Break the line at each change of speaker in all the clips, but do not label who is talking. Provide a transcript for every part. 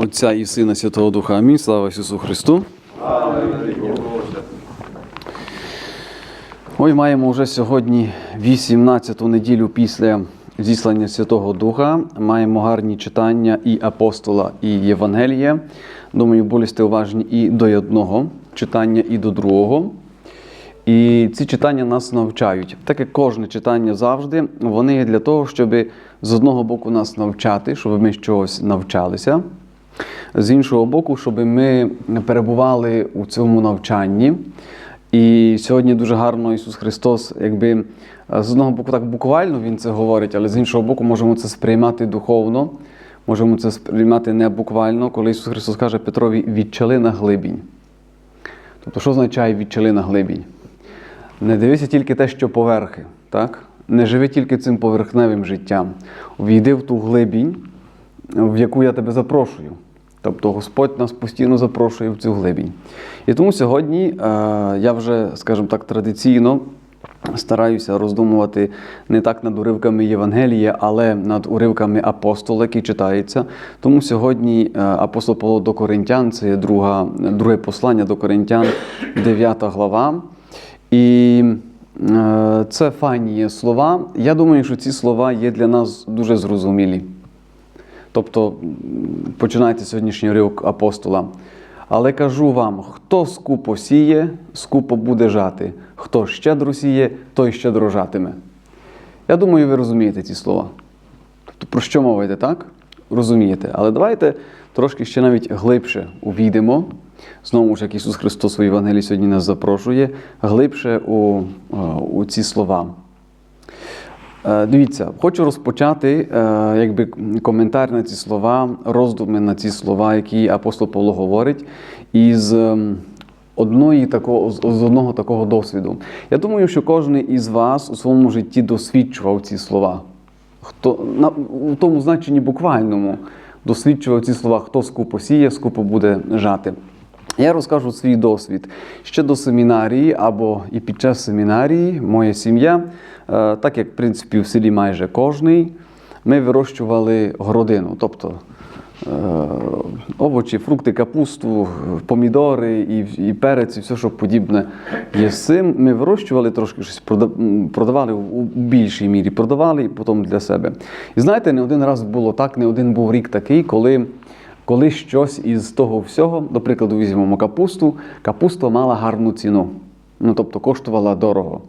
Отця і Сина Святого Духа. Амінь. Слава Ісусу Христу. Ой, маємо вже сьогодні 18-ту неділю після зіслання Святого Духа. Маємо гарні читання і апостола, і Євангелія. Думаю, будете уважні і до одного читання, і до другого. І ці читання нас навчають. Так як кожне читання завжди, вони є для того, щоб з одного боку нас навчати, щоб ми чогось навчалися. З іншого боку, щоб ми перебували у цьому навчанні. І сьогодні дуже гарно Ісус Христос, якби з одного боку, так буквально Він це говорить, але з іншого боку, можемо це сприймати духовно, можемо це сприймати не буквально, коли Ісус Христос каже Петрові відчали на глибінь. Тобто, що означає відчали на глибінь? Не дивися тільки те, що поверхи, так? Не живи тільки цим поверхневим життям. Увійди в ту глибінь, в яку я тебе запрошую. Тобто Господь нас постійно запрошує в цю глибінь. І тому сьогодні е, я вже, скажімо так, традиційно стараюся роздумувати не так над уривками Євангелія, але над уривками апостола, які читаються. Тому сьогодні е, апостол Павло до Коринтян, це друга, друге послання до Коринтян, 9 глава. І е, це файні слова. Я думаю, що ці слова є для нас дуже зрозумілі. Тобто, починайте сьогоднішній уривок апостола. Але кажу вам: хто скупо сіє, скупо буде жати, хто щедро сіє, той щедро жатиме. Я думаю, ви розумієте ці слова. Тобто, про що йде, так? Розумієте. Але давайте трошки ще навіть глибше увійдемо. Знову ж, як Ісус Христос у Євангелії сьогодні нас запрошує, глибше у, е, у ці слова. Е, Дивіться, хочу розпочати е, якби, коментар на ці слова, роздуми на ці слова, які апостол Павло говорить, із ем, одної такого, з одного такого досвіду. Я думаю, що кожен із вас у своєму житті досвідчував ці слова. Хто на у тому значенні буквальному досліджував ці слова, хто скупо сіє, скупо буде жати. Я розкажу свій досвід ще до семінарії або і під час семінарії, моя сім'я, е, так як в принципі в селі майже кожний, ми вирощували городину, тобто е, овочі, фрукти, капусту, помідори і, і перець, і все, що подібне є з цим. Ми вирощували трошки щось, продавали у більшій мірі, продавали потім для себе. І знаєте, не один раз було так, не один був рік такий, коли. Коли щось із того всього, до прикладу, візьмемо капусту, капуста мала гарну ціну, ну тобто коштувала дорого.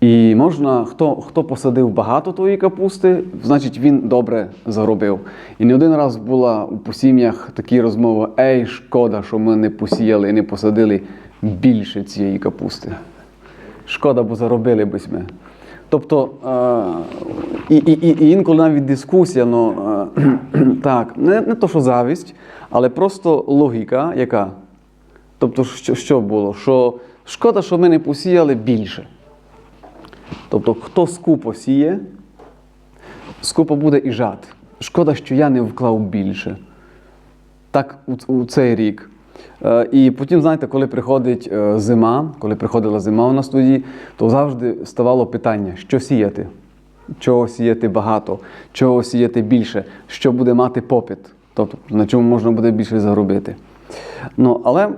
І можна, хто, хто посадив багато тої капусти, значить він добре заробив. І не один раз була у сім'ях такі розмови: Ей, шкода, що ми не посіяли і не посадили більше цієї капусти. Шкода, бо заробили б ми. Тобто, е, і, і, і, інколи навіть дискусія, ну, так, не, не то, що завість, але просто логіка, яка? Тобто, що, що було? Що шкода, що ми не посіяли більше. Тобто, хто скупо сіє, скупо буде і жати. Шкода, що я не вклав більше. Так, у, у цей рік. Е, І потім, знаєте, коли приходить е, зима, коли приходила зима у нас тоді, то завжди ставало питання, що сіяти, чого сіяти багато, чого сіяти більше, що буде мати попит, тобто на чому можна буде більше заробити. Ну, але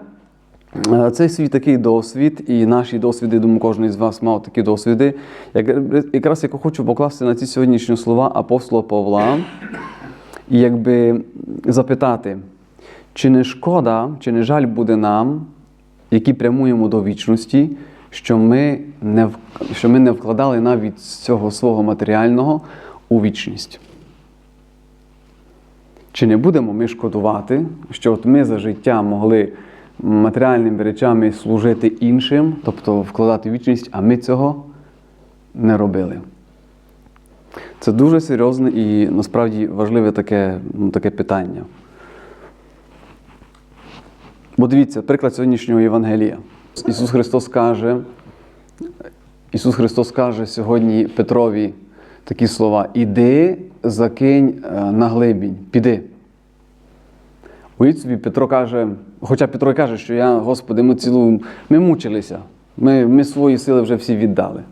е, цей свій такий досвід, і наші досвіди, думаю, кожен із вас мав такі досвіди. Як- Якраз я хочу покласти на ці сьогоднішні слова апостола Павла і якби запитати. Чи не шкода, чи не жаль буде нам, які прямуємо до вічності, що ми не, що ми не вкладали навіть з цього свого матеріального у вічність? Чи не будемо ми шкодувати, що от ми за життя могли матеріальними речами служити іншим, тобто вкладати вічність, а ми цього не робили? Це дуже серйозне і насправді важливе таке, ну, таке питання. Бо дивіться, приклад сьогоднішнього Євангелія. Ісус Христос каже, Ісус Христос каже сьогодні Петрові такі слова: Іди, закинь е, на глибінь, піди. Уявіть собі, Петро каже, хоча Петро каже, що я, Господи, ми цілу, ми мучилися, ми, ми свої сили вже всі віддали.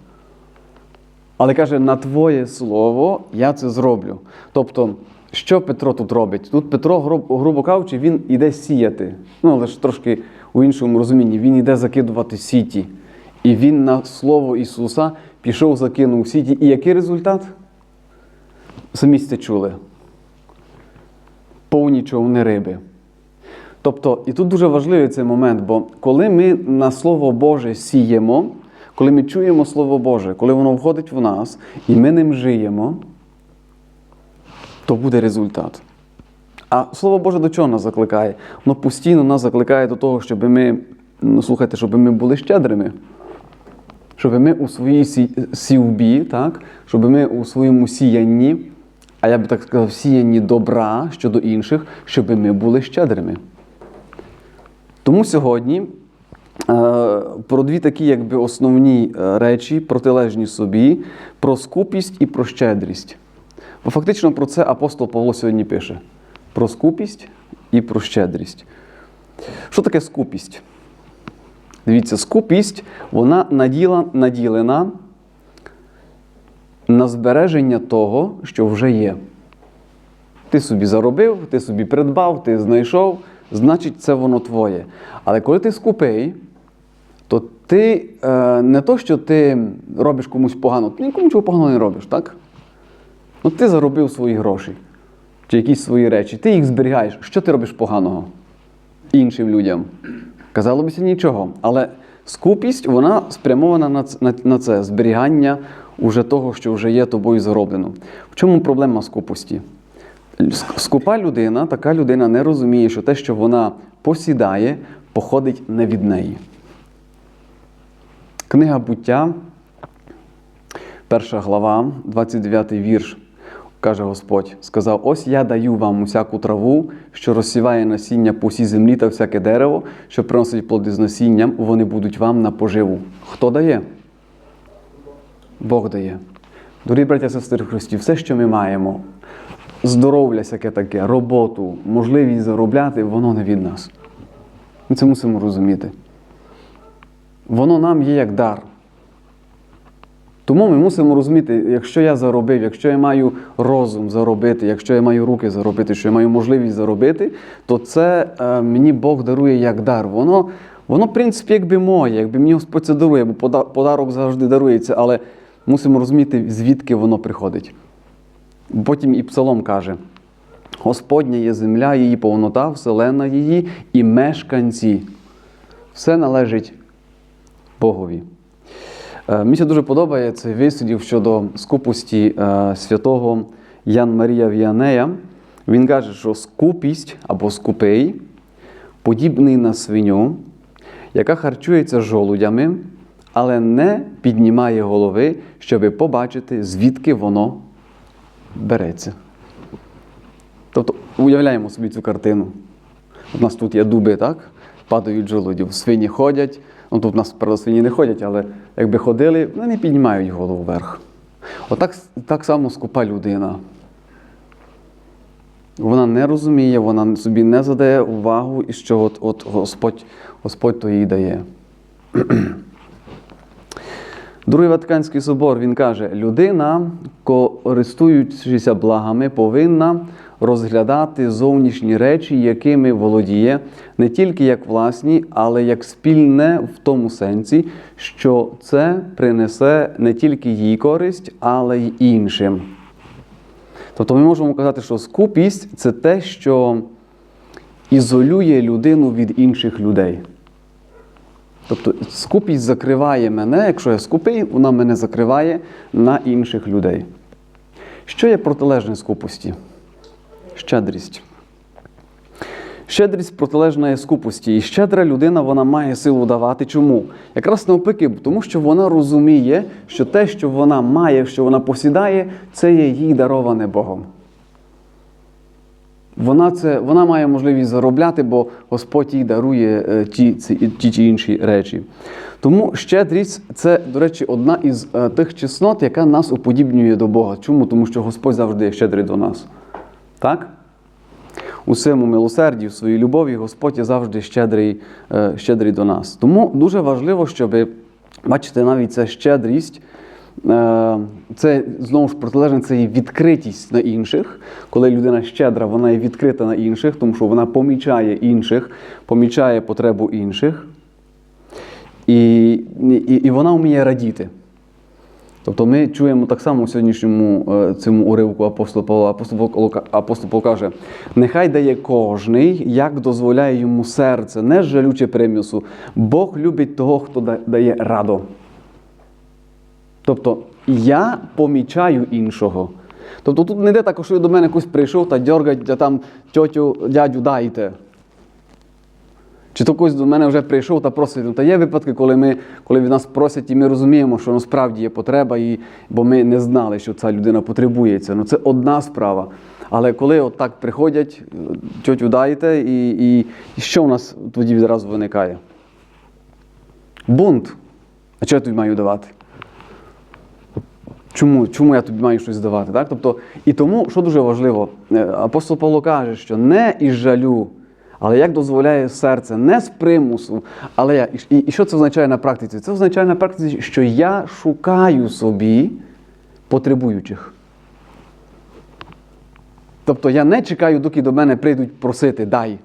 Але каже, на Твоє слово я це зроблю. Тобто, Що Петро тут робить? Тут Петро, грубо кажучи, він іде сіяти. Ну, але ж трошки у іншому розумінні. Він іде закидувати сіті. І він на слово Ісуса пішов, закинув сіті. І який результат? Самі сте чули. Повні човни риби. Тобто, і тут дуже важливий цей момент, бо коли ми на Слово Боже сіємо, коли ми чуємо Слово Боже, коли воно входить в нас, і ми ним живемо, то буде результат. А Слово Боже до чого нас закликає? Воно постійно нас закликає до того, щоб ми, ну слухайте, щоб ми були щедрими. Щоб ми у своїй сі- сівбі, так? щоб ми у своєму сіянні, а я би так сказав, сіянні добра щодо інших, щоб ми були щедрими. Тому сьогодні е, про дві такі якби, основні е, речі, протилежні собі, про скупість і про щедрість. Бо фактично про це апостол Павло сьогодні пише: про скупість і про щедрість. Що таке скупість? Дивіться, скупість, вона наділа, наділена на збереження того, що вже є. Ти собі заробив, ти собі придбав, ти знайшов, значить, це воно твоє. Але коли ти скупий, то ти е, не то, що ти робиш комусь погано, ти нікому нічого поганого не робиш, так? Ну, ти заробив свої гроші чи якісь свої речі, ти їх зберігаєш. Що ти робиш поганого іншим людям? Казало бися нічого. Але скупість вона спрямована на на, на це зберігання уже того, що вже є тобою зароблено. В чому проблема скупості? Скупа людина, така людина не розуміє, що те, що вона посідає, походить не від неї. Книга буття, перша глава, 29 вірш, каже Господь: сказав: Ось я даю вам усяку траву, що розсіває насіння по всій землі та всяке дерево, що приносить плоди з насінням, вони будуть вам на поживу. Хто дає? Бог дає. Дорогі браття сестри Христі, все, що ми маємо, здоров'я всяке таке, роботу, можливість заробляти, воно не від нас. Ми це мусимо розуміти. Воно нам є як дар. Тому ми мусимо розуміти, якщо я заробив, якщо я маю розум заробити, якщо я маю руки заробити, що я маю можливість заробити, то це е, мені Бог дарує як дар. Воно, воно, в принципі, якби моє, якби мені Господь це дарує, бо подарок завжди дарується, але мусимо розуміти, звідки воно приходить. Потім і Псалом каже: Господня є земля, її повнота, вселена її і мешканці. Все належить Богові. Е, Мені дуже подобає цей вислів щодо скупості е, святого Ян Марія Віанея. Він каже, що скупість або скупий подібний на свиню, яка харчується жолудями, але не піднімає голови, щоби побачити, звідки воно береться. Тобто уявляємо собі цю картину. У нас тут є дуби, так? Падають жолудів. Свині ходять. Ну тут у нас правда, свині не ходять, але якби ходили, вони не піднімають голову вверх. Отак так само скупа людина. Вона не розуміє, вона собі не задає увагу, і що от, от Господь, Господь то їй дає. Другий Ватиканський собор він каже: людина, користуючися благами, повинна розглядати зовнішні речі, якими володіє, не тільки як власні, але як спільне в тому сенсі, що це принесе не тільки їй користь, але й іншим. Тобто ми можемо казати, що скупість це те, що ізолює людину від інших людей. Тобто скупість закриває мене, якщо я скупий, вона мене закриває на інших людей. Що є протилежне скупості? Щедрість. Щедрість протилежна є скупості. І щедра людина вона має силу давати. Чому? Якраз навпаки, тому що вона розуміє, що те, що вона має, що вона посідає, це є їй дароване Богом. Вона, це, вона має можливість заробляти, бо Господь їй дарує е, ті, ці, ті чи інші речі. Тому щедрість це, до речі, одна із е, тих чеснот, яка нас уподібнює до Бога. Чому? Тому що Господь завжди є щедрий до нас. Так? У своєму милосерді, в своїй любові Господь є завжди щедрий, е, щедрий до нас. Тому дуже важливо, щоб, бачите, навіть ця щедрість Е, Це знову ж протилежне це і відкритість на інших. Коли людина щедра, вона є відкрита на інших, тому що вона помічає інших, помічає потребу інших. І, і, і вона вміє радіти. Тобто ми чуємо так само у сьогоднішньому е, цьому уривку апостола Павла. Апостол Павло, апостол Павло каже: нехай дає кожний, як дозволяє йому серце, не жалюче примісу. Бог любить того, хто дає радо. Тобто я помічаю іншого. Тобто тут не йде так, що до мене хтось прийшов та дьоргать, там тьотю, дядю дайте. Чи то когось до мене вже прийшов та просить. Ну, Та є випадки, коли ми, коли від нас просять, і ми розуміємо, що насправді є потреба, і, бо ми не знали, що ця людина потребується. Ну це одна справа. Але коли от так приходять, тьотю дайте, і, і, і що в нас тоді відразу виникає? Бунт. А що я тобі маю давати? Чому, чому я тобі маю щось давати? Так? Тобто, і тому, що дуже важливо, е, апостол Павло каже, що не із жалю, але як дозволяє серце, не з примусу. Але я, і, і що це означає на практиці? Це означає на практиці, що я шукаю собі потребуючих. Тобто я не чекаю, доки до мене прийдуть просити дай.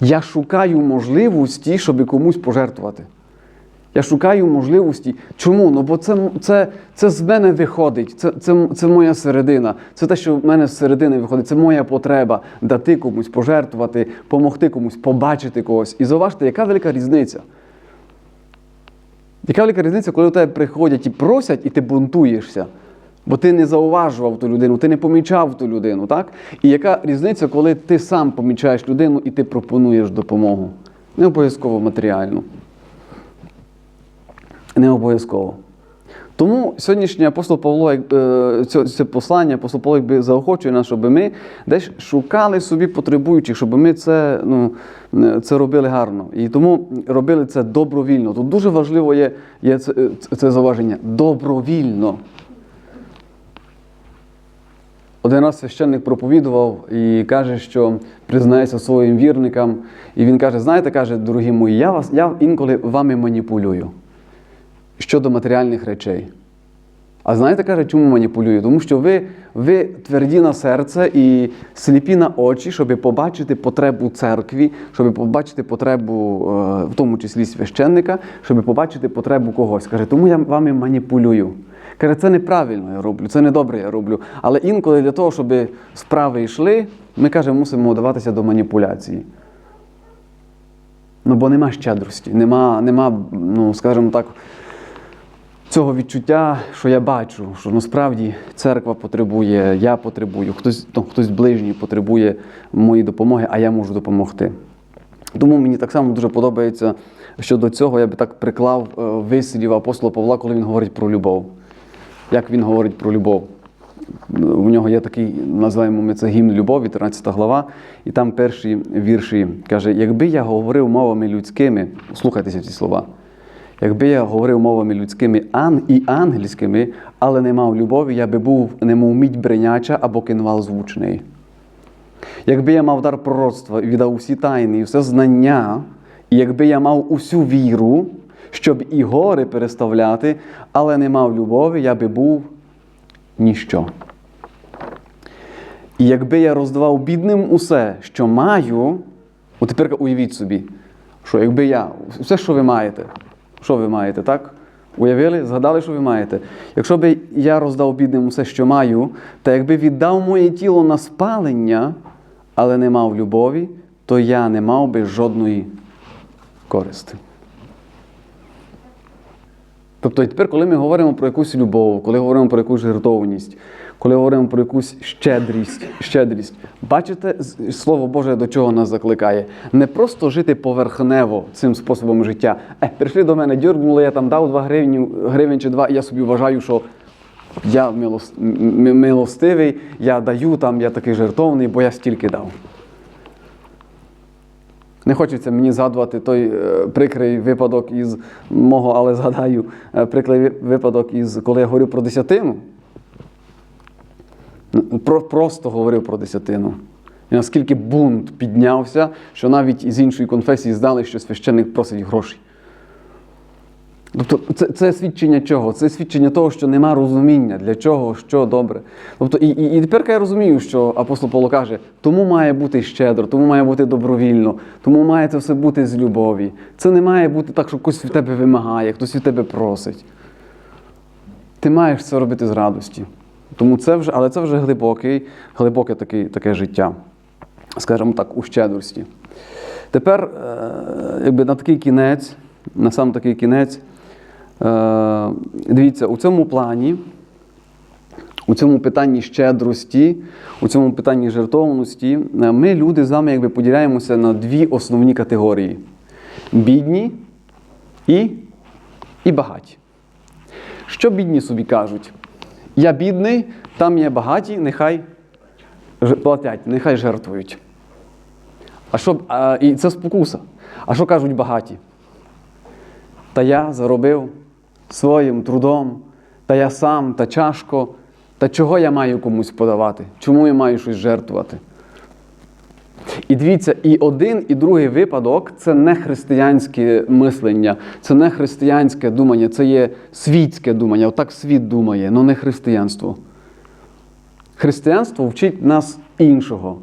Я шукаю можливості, щоб комусь пожертвувати. Я шукаю можливості. Чому? Ну бо це, це, це з мене виходить, це, це, це моя середина. Це те, що в мене з середини виходить, це моя потреба дати комусь, пожертвувати, помогти комусь, побачити когось. І зауважте, яка велика різниця. Яка велика різниця, коли у тебе приходять і просять, і ти бунтуєшся. Бо ти не зауважував ту людину, ти не помічав ту людину, так? І яка різниця, коли ти сам помічаєш людину і ти пропонуєш допомогу? Не обов'язково матеріальну. Не обов'язково. Тому сьогоднішній апостол Павло, е, це, це послання, апостол Павло якби заохочує нас, щоб ми десь шукали собі потребуючих, щоб ми це, ну, е, це робили гарно. І тому робили це добровільно. Тут дуже важливо є, є це, е, це заваження. Добровільно. Один раз священник проповідував і каже, що признається своїм вірникам. І він каже: знаєте, каже, дорогі мої, я вас я інколи вами маніпулюю щодо матеріальних речей. А знаєте, каже, чому маніпулюю? Тому що ви, ви тверді на серце і сліпі на очі, щоб побачити потребу церкві, щоб побачити потребу, е, в тому числі священника, щоб побачити потребу когось. Каже, тому я вами маніпулюю. Каже, це неправильно я роблю, це недобре я роблю. Але інколи для того, щоб справи йшли, ми каже, мусимо вдаватися до маніпуляції. Ну, бо нема щедрості, нема, нема, ну, скажімо так, цього відчуття, що я бачу, що насправді церква потребує, я потребую, хтось, ну, хтось ближній потребує моєї допомоги, а я можу допомогти. Тому мені так само дуже подобається щодо цього, я би так приклав е, вислів апостола Павла, коли він говорить про любов. Як він говорить про любов? У нього є такий, називаємо ми це гімн любові, 13 глава, і там перші вірші каже: якби я говорив мовами людськими, слухайтеся ці слова. Якби я говорив мовами людськими ан і ангельськими, але не мав любові, я би був немов мідь бреняча або кинвал звучний. Якби я мав дар пророцтва і віддав усі тайни, і все знання, і якби я мав усю віру, щоб і гори переставляти, але не мав любові, я би був ніщо. І якби я роздавав бідним усе, що маю, от тепер уявіть собі, що якби я, все, що ви маєте, що ви маєте, так? Уявили, згадали, що ви маєте. Якщо би я роздав бідним усе, що маю, та якби віддав моє тіло на спалення, але не мав любові, то я не мав би жодної користи. Тобто, і тепер, коли ми говоримо про якусь любов, коли говоримо про якусь жертовність, коли говоримо про якусь щедрість, щедрість, бачите, Слово Боже до чого нас закликає? Не просто жити поверхнево цим способом життя. Е, прийшли до мене, дьоргнули, я там дав 2 гривні, гривень чи 2, і я собі вважаю, що я милостивий, я даю там, я такий жертовний, бо я стільки дав. Не хочеться мені згадувати той е, прикрий випадок із мого, але згадаю е, прикрий випадок із коли я говорив про десятину. Про, просто говорив про десятину. І наскільки бунт піднявся, що навіть із іншої конфесії знали, що священник просить грошей. Тобто це, це свідчення чого? Це свідчення того, що нема розуміння, для чого, що добре. Тобто, і, і, і тепер я розумію, що апостол Павло каже, тому має бути щедро, тому має бути добровільно, тому має це все бути з любові. Це не має бути так, що хтось від тебе вимагає, хтось від тебе просить. Ти маєш це робити з радості. Тому це вже, але це вже глибокий, глибоке таке, таке життя, скажімо так, у щедрості. Тепер, е, якби на такий кінець, на сам такий кінець, е, дивіться, у цьому плані, у цьому питанні щедрості, у цьому питанні жертовності, е, ми, люди, з вами якби поділяємося на дві основні категорії: бідні і, і багаті. Що бідні собі кажуть? Я бідний, там є багаті, нехай платять, нехай жертвують. А що, а, і це спокуса. А що кажуть багаті? Та я заробив своїм трудом, та я сам, та чашко, та чого я маю комусь подавати? Чому я маю щось жертвувати? І дивіться, і один, і другий випадок це не християнське мислення, це не християнське думання, це є світське думання. Отак світ думає, але не християнство. Християнство вчить нас іншого.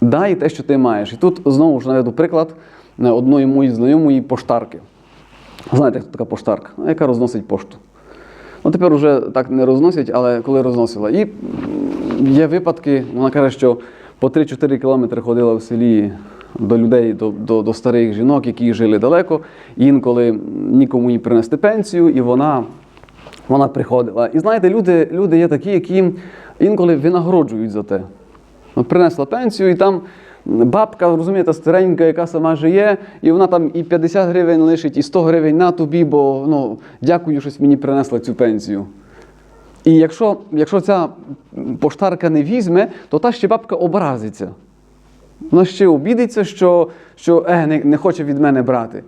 Дай те, що ти маєш. І тут знову ж наведу приклад е, одної моєї знайомої поштарки. Знаєте, хто така поштарка, Ну, яка розносить пошту. Ну, тепер вже так не розносять, але коли розносила. І є випадки, вона каже, що по 3-4 кілометри ходила в селі до людей, до, до, до старих жінок, які жили далеко. Інколи нікому їй принести пенсію, і вона, вона приходила. І знаєте, люди, люди є такі, які інколи винагороджують за те. От принесла пенсію, і там бабка, розумієте, старенька, яка сама жиє, і вона там і 50 гривень лишить, і 100 гривень на тобі, бо ну, дякую, щось мені принесла цю пенсію. І якщо, якщо ця поштарка не візьме, то та ще бабка образиться. Вона ще обідиться, що, що е, не, не хоче від мене брати.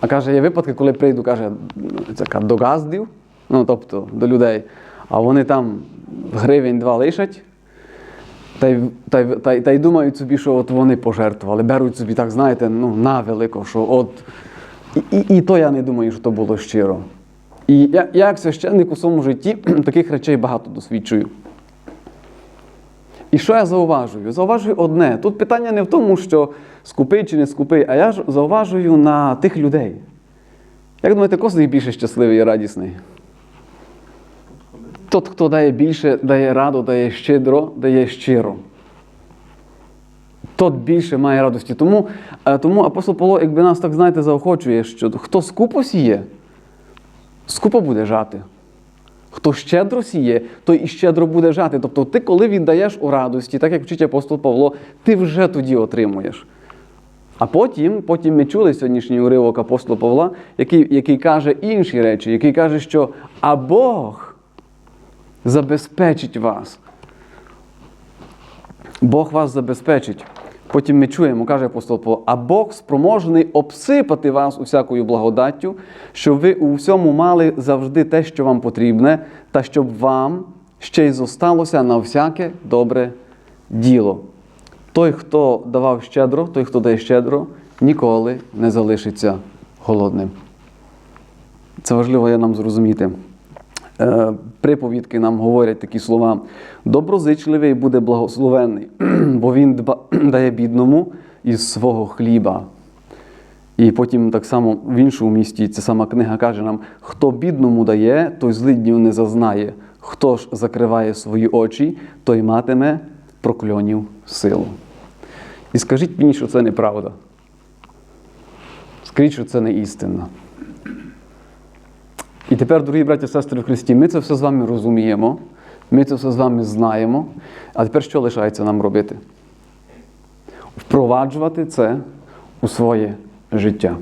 А каже, є випадки, коли прийду, каже, до газдів, ну тобто до людей, а вони там гривень два лишать, та й, та, та, та й думають собі, що от вони пожертвували, беруть собі, так знаєте, ну, на велико, що от. І, і, і то я не думаю, що то було щиро. І я, я як священник у своєму житті таких речей багато досвідчую. І що я зауважую? Зауважую одне. Тут питання не в тому, що скупий чи не скупий, а я ж зауважую на тих людей. Як думаєте, кого з них більше щасливий і радісний? Тот, хто дає більше, дає радо, дає щедро, дає щиро. Тот більше має радості. Тому, е, тому апостол Павло, якби нас так знаєте, заохочує, що хто скупо сіє, скупо буде жати. Хто щедро сіє, той і щедро буде жати. Тобто, ти, коли віддаєш у радості, так як вчить апостол Павло, ти вже тоді отримуєш. А потім, потім ми чули сьогоднішній уривок апостола Павла, який, який каже інші речі, який каже, що а Бог забезпечить вас. Бог вас забезпечить. Потім ми чуємо, каже апостол Павло, а Бог спроможний обсипати вас усякою благодаттю, щоб ви у всьому мали завжди те, що вам потрібне, та щоб вам ще й зосталося на всяке добре діло. Той, хто давав щедро, той, хто дає щедро, ніколи не залишиться голодним. Це важливо є нам зрозуміти. Е, Приповідки нам говорять такі слова: доброзичливий буде благословенний, бо він дає бідному із свого хліба. І потім так само в іншому місті ця сама книга каже нам: хто бідному дає, той злиднів не зазнає. Хто ж закриває свої очі, той матиме прокльонів силу. І скажіть мені, що це неправда. Скажіть, що це не істина. І тепер, дорогі браті і сестри в Христі, ми це все з вами розуміємо, ми це все з вами знаємо. А тепер що лишається нам робити? Впроваджувати це у своє життя.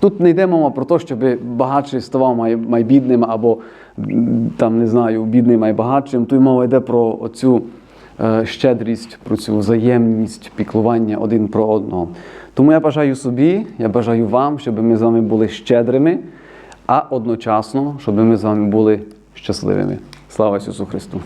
Тут не йде мова про те, щоб багатший ставав майбідним або там, не знаю, бідний майбагатшим. Тут мова йде про оцю щедрість, про цю взаємність, піклування один про одного. Тому я бажаю собі, я бажаю вам, щоб ми з вами були щедрими, а одночасно, щоб ми з вами були щасливими. Слава Ісусу Христу!